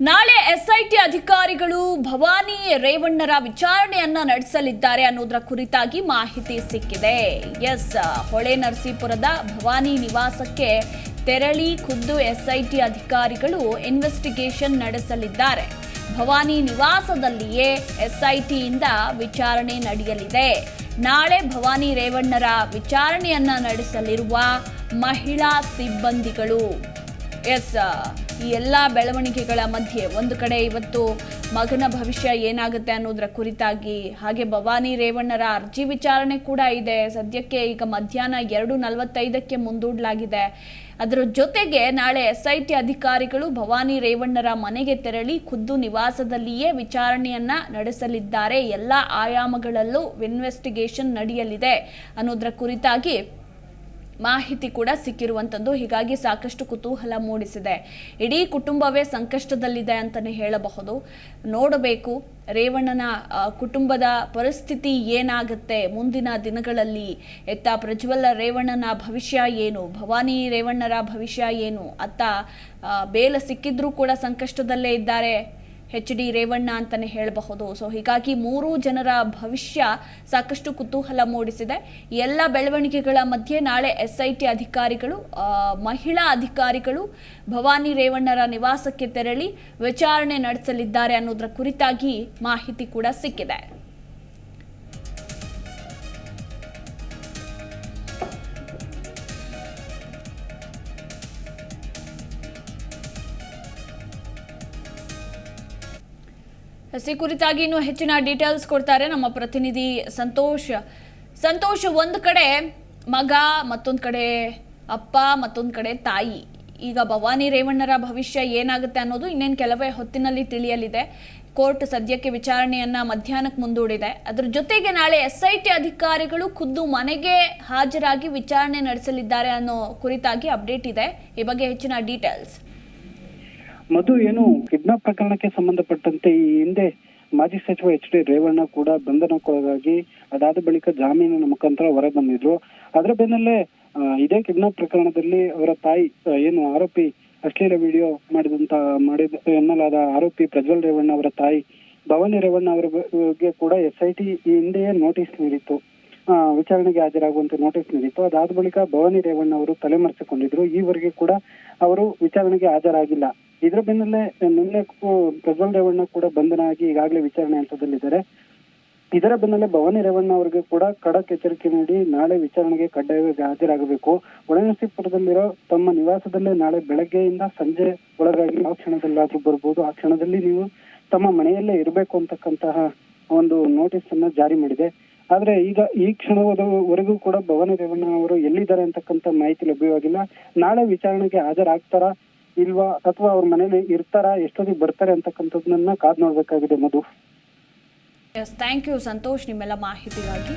ನಾಳೆ ಎಸ್ಐಟಿ ಅಧಿಕಾರಿಗಳು ಭವಾನಿ ರೇವಣ್ಣರ ವಿಚಾರಣೆಯನ್ನ ನಡೆಸಲಿದ್ದಾರೆ ಅನ್ನೋದರ ಕುರಿತಾಗಿ ಮಾಹಿತಿ ಸಿಕ್ಕಿದೆ. ಎಸ್, ಹೊಳೆ ನರಸೀಪುರದ ಭವಾನಿ ನಿವಾಸಕ್ಕೆ ತೆರಳಿ ಖುದ್ದು ಎಸ್ಐಟಿ ಅಧಿಕಾರಿಗಳು ಇನ್ವೆಸ್ಟಿಗೇಷನ್ ನಡೆಸಲಿದ್ದಾರೆ. ಭವಾನಿ ನಿವಾಸದಲ್ಲಿಯೇ ಎಸ್ಐಟಿಯಿಂದ ವಿಚಾರಣೆ ನಡೆಯಲಿದೆ. ನಾಳೆ ಭವಾನಿ ರೇವಣ್ಣರ ವಿಚಾರಣೆಯನ್ನ ನಡೆಸಲಿರುವ ಮಹಿಳಾ ಸಿಬ್ಬಂದಿಗಳು. ಎಸ್ ಈ ಎಲ್ಲ ಬೆಳವಣಿಗೆಗಳ ಮಧ್ಯೆ ಒಂದು ಕಡೆ ಇವತ್ತು ಮಗನ ಭವಿಷ್ಯ ಏನಾಗುತ್ತೆ ಅನ್ನೋದರ ಕುರಿತಾಗಿ, ಹಾಗೆ ಭವಾನಿ ರೇವಣ್ಣರ ಅರ್ಜಿ ವಿಚಾರಣೆ ಕೂಡ ಇದೆ. ಸದ್ಯಕ್ಕೆ ಈಗ ಮಧ್ಯಾಹ್ನ ಎರಡು ನಲವತ್ತೈದಕ್ಕೆ ಮುಂದೂಡಲಾಗಿದೆ. ಅದರ ಜೊತೆಗೆ ನಾಳೆ ಎಸ್ ಐ ಟಿ ಅಧಿಕಾರಿಗಳು ಭವಾನಿ ರೇವಣ್ಣರ ಮನೆಗೆ ತೆರಳಿ ಖುದ್ದು ನಿವಾಸದಲ್ಲಿಯೇ ವಿಚಾರಣೆಯನ್ನ ನಡೆಸಲಿದ್ದಾರೆ. ಎಲ್ಲ ಆಯಾಮಗಳಲ್ಲೂ ಇನ್ವೆಸ್ಟಿಗೇಷನ್ ನಡೆಯಲಿದೆ ಅನ್ನೋದರ ಕುರಿತಾಗಿ ಮಾಹಿತಿ ಕೂಡ ಸಿಕ್ಕಿರುವಂಥದ್ದು ಹೀಗಾಗಿ ಸಾಕಷ್ಟು ಕುತೂಹಲ ಮೂಡಿಸಿದೆ. ಇಡೀ ಕುಟುಂಬವೇ ಸಂಕಷ್ಟದಲ್ಲಿದೆ ಅಂತಲೇ ಹೇಳಬಹುದು. ನೋಡಬೇಕು, ರೇವಣ್ಣನ ಕುಟುಂಬದ ಪರಿಸ್ಥಿತಿ ಏನಾಗುತ್ತೆ? ಮುಂದಿನ ದಿನಗಳಲ್ಲಿ ಎತ್ತ ಪ್ರಜ್ವಲ್ಲ ರೇವಣ್ಣನ ಭವಿಷ್ಯ ಏನು? ಭವಾನಿ ರೇವಣ್ಣರ ಭವಿಷ್ಯ ಏನು? ಅತ್ತ ಬೇಲ ಸಿಕ್ಕಿದ್ರೂ ಕೂಡ ಸಂಕಷ್ಟದಲ್ಲೇ ಇದ್ದಾರೆ. ಎಚ್ ಡಿ ರೇವಣ್ಣ ಅಂತಲೇ ಹೇಳಬಹುದು. ಸೊ ಹೀಗಾಗಿ ಮೂರು ಜನರ ಭವಿಷ್ಯ ಸಾಕಷ್ಟು ಕುತೂಹಲ ಮೂಡಿಸಿದೆ. ಎಲ್ಲ ಬೆಳವಣಿಗೆಗಳ ಮಧ್ಯೆ ನಾಳೆ ಎಸ್ ಐ ಟಿ ಅಧಿಕಾರಿಗಳು ಮಹಿಳಾ ಅಧಿಕಾರಿಗಳು ಭವಾನಿ ರೇವಣ್ಣರ ನಿವಾಸಕ್ಕೆ ತೆರಳಿ ವಿಚಾರಣೆ ನಡೆಸಲಿದ್ದಾರೆ ಅನ್ನೋದರ ಕುರಿತಾಗಿ ಮಾಹಿತಿ ಕೂಡ ಸಿಕ್ಕಿದೆ. ಈ ಕುರಿತಾಗಿ ಇನ್ನೂ ಹೆಚ್ಚಿನ ಡೀಟೇಲ್ಸ್ ಕೊಡ್ತಾರೆ ನಮ್ಮ ಪ್ರತಿನಿಧಿ ಸಂತೋಷ್. ಸಂತೋಷ್, ಒಂದು ಕಡೆ ಮಗ, ಮತ್ತೊಂದು ಕಡೆ ಅಪ್ಪ, ಮತ್ತೊಂದು ಕಡೆ ತಾಯಿ. ಈಗ ಭವಾನಿ ರೇವಣ್ಣರ ಭವಿಷ್ಯ ಏನಾಗುತ್ತೆ ಅನ್ನೋದು ಇನ್ನೇನು ಕೆಲವೇ ಹೊತ್ತಿನಲ್ಲಿ ತಿಳಿಯಲಿದೆ. ಕೋರ್ಟ್ ಸದ್ಯಕ್ಕೆ ವಿಚಾರಣೆಯನ್ನ ಮಧ್ಯಾಹ್ನಕ್ಕೆ ಮುಂದೂಡಿದೆ. ಅದ್ರ ಜೊತೆಗೆ ನಾಳೆ ಎಸ್ ಐ ಟಿ ಅಧಿಕಾರಿಗಳು ಖುದ್ದು ಮನೆಗೆ ಹಾಜರಾಗಿ ವಿಚಾರಣೆ ನಡೆಸಲಿದ್ದಾರೆ ಅನ್ನೋ ಕುರಿತಾಗಿ ಅಪ್ಡೇಟ್ ಇದೆ. ಈ ಬಗ್ಗೆ ಹೆಚ್ಚಿನ ಡೀಟೇಲ್ಸ್ ಮಧು ಏನು ಕಿಡ್ನಾಪ್ ಪ್ರಕರಣಕ್ಕೆ ಸಂಬಂಧಪಟ್ಟಂತೆ ಈ ಹಿಂದೆ ಮಾಜಿ ಸಚಿವ ಎಚ್ ಡಿ ರೇವಣ್ಣ ಕೂಡ ಬಂಧನಕ್ಕೊಳಗಾಗಿ, ಅದಾದ ಬಳಿಕ ಜಾಮೀನಿನ ಮುಖಾಂತರ ಹೊರಗೆ ಬಂದಿದ್ರು. ಅದರ ಬೆನ್ನಲ್ಲೇ ಇದೇ ಕಿಡ್ನಾಪ್ ಪ್ರಕರಣದಲ್ಲಿ ಅವರ ತಾಯಿ ಏನು ಆರೋಪಿ ಅಶ್ಲೀಲ ವಿಡಿಯೋ ಮಾಡಿದಂತ, ಮಾಡಿದ, ಎನ್ನಲಾದ ಆರೋಪಿ ಪ್ರಜ್ವಲ್ ರೇವಣ್ಣ ಅವರ ತಾಯಿ ಭವಾನಿ ರೇವಣ್ಣ ಅವರ ಬಗ್ಗೆ ಕೂಡ ಎಸ್ ಐ ಟಿ ಈ ಹಿಂದೆಯೇ ನೋಟಿಸ್ ನೀಡಿತ್ತು. ವಿಚಾರಣೆಗೆ ಹಾಜರಾಗುವಂತೆ ನೋಟಿಸ್ ನೀಡಿತ್ತು. ಅದಾದ ಬಳಿಕ ಭವಾನಿ ರೇವಣ್ಣ ಅವರು ತಲೆಮರೆಸಿಕೊಂಡಿದ್ರು. ಈವರೆಗೆ ಕೂಡ ಅವರು ವಿಚಾರಣೆಗೆ ಹಾಜರಾಗಿಲ್ಲ. ಇದರ ಬೆನ್ನಲ್ಲೇ ನಿನ್ನೆ ಪ್ರಜ್ವಲ್ ರೇವಣ್ಣ ಕೂಡ ಬಂಧನ ಆಗಿ ಈಗಾಗಲೇ ವಿಚಾರಣೆ ಹಂತದಲ್ಲಿದ್ದಾರೆ. ಇದರ ಬೆನ್ನಲ್ಲೇ ಭವಾನಿ ರೇವಣ್ಣ ಅವರಿಗೆ ಕೂಡ ಖಡಕ್ ಎಚ್ಚರಿಕೆ ನೀಡಿ ನಾಳೆ ವಿಚಾರಣೆಗೆ ಕಡ್ಡಾಯವಾಗಿ ಹಾಜರಾಗಬೇಕು. ಒಳನರಸೀಪುರದಲ್ಲಿರೋ ತಮ್ಮ ನಿವಾಸದಲ್ಲೇ ನಾಳೆ ಬೆಳಗ್ಗೆಯಿಂದ ಸಂಜೆ ಒಳಗಾಗಿ ಯಾವ ಕ್ಷಣದಲ್ಲಾದ್ರೂ ಬರ್ಬೋದು. ಆ ಕ್ಷಣದಲ್ಲಿ ನೀವು ತಮ್ಮ ಮನೆಯಲ್ಲೇ ಇರಬೇಕು ಅಂತಕ್ಕಂತಹ ಒಂದು ನೋಟಿಸ್ ಅನ್ನ ಜಾರಿ ಮಾಡಿದೆ. ಆದ್ರೆ ಈಗ ಈ ಕ್ಷಣದವರೆಗೂ ಕೂಡ ಭವಾನಿ ರೇವಣ್ಣ ಅವರು ಎಲ್ಲಿದ್ದಾರೆ ಅಂತಕ್ಕಂಥ ಮಾಹಿತಿ ಲಭ್ಯವಾಗಿಲ್ಲ. ನಾಳೆ ವಿಚಾರಣೆಗೆ ಹಾಜರಾಗ್ತಾರಾ ಇಲ್ವಾ? ಅಥವಾ ಅವ್ರ ಮನೇಲಿ ಇರ್ತಾರಾ? ಎಷ್ಟೊತ್ತಿಗೆ ಬರ್ತಾರೆ ಅಂತಕ್ಕಂಥದ್ದನ್ನ ಕಾದ್ ನೋಡ್ಬೇಕಾಗಿದೆ Madhu. Yes thank you Santosh, ನಿಮ್ಮೆಲ್ಲ ಮಾಹಿತಿಗಾಗಿ.